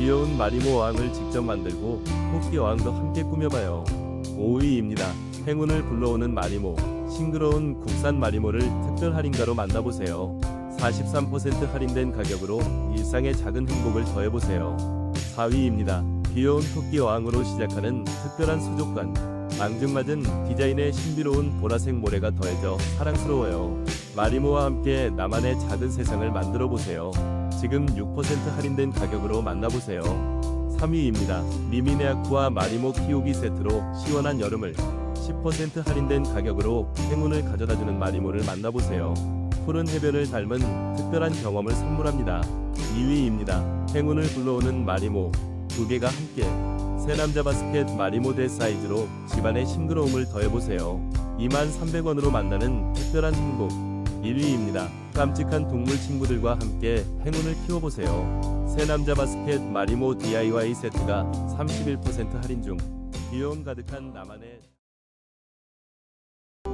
귀여운 마리모 어항을 직접 만들고 토끼 어항도 함께 꾸며봐요. 5위입니다. 행운을 불러오는 마리모. 싱그러운 국산 마리모를 특별 할인가로 만나보세요. 43% 할인된 가격으로 일상의 작은 행복을 더해보세요. 4위입니다. 귀여운 토끼 어항으로 시작하는 특별한 수족관. 앙증맞은 디자인의 신비로운 보라색 모래가 더해져 사랑스러워요. 마리모와 함께 나만의 작은 세상을 만들어 보세요. 지금 6% 할인된 가격으로 만나보세요. 3위입니다. 미미네아쿠아 마리모 키우기 세트로 시원한 여름을 10% 할인된 가격으로 행운을 가져다주는 마리모를 만나보세요. 푸른 해변을 닮은 특별한 경험을 선물합니다. 2위입니다. 행운을 불러오는 마리모 두 개가 함께 새 남자 바스켓 마리모 대 사이즈로 집안의 싱그러움을 더해보세요. 23,300원으로 만나는 특별한 행복 1위입니다. 깜찍한 동물 친구들과 함께 행운을 키워보세요. 새 남자 바스켓 마리모 DIY 세트가 31% 할인 중 귀여움 가득한 나만의